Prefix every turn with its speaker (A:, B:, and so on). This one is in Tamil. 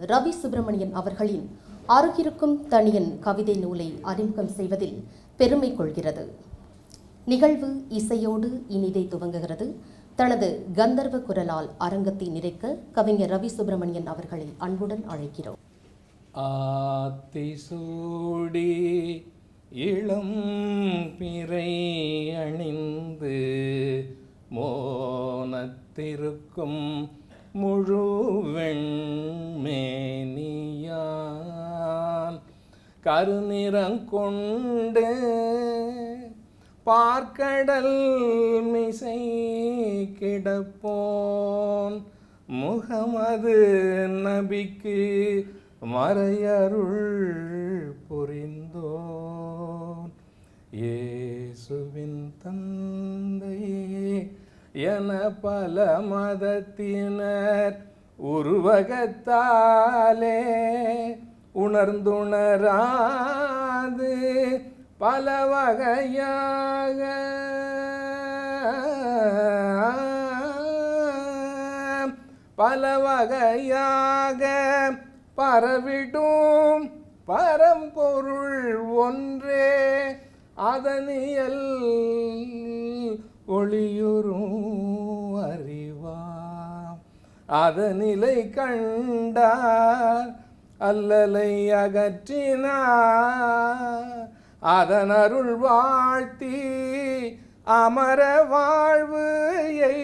A: ரவி சுப்பிரமணியன் அவர்களின் அருகிருக்கும் தனியன் கவிதை நூலை அறிமுகம் செய்வதில் பெருமை கொள்கிறது. நிகழ்வு இசையோடு இனிதை துவங்குகிறது. தனது கந்தர்வ குரலால் அரங்கத்தை நிறைக்க கவிஞர் ரவி சுப்பிரமணியன் அவர்களை அன்புடன் அழைக்கிறோம்.
B: ஆத்திசூடி இளம் பிறை அணிந்து மோனத்திருக்கும் முழுவெண்மேனியான். கருநிறங்கொண்டு பார்க்கடல் மிசை கிடப்போன். முகமது நபிக்கு மறையருள் புரிந்தோன். ஏசுவின் தந்தையே என பல மதத்தினர் உருவகத்தாலே உணர்ந்துணராது பல வகையாக. பல வகையாக பரவிடும் பரம்பொருள் ஒன்றே. அதனியல் ஒளியுறும் அறிவாம். அதனிலை கண்டார் அல்லலை அகற்றினார். அதன் அருள் வாழ்த்தி அமர வாழ்வு எய்துவோம்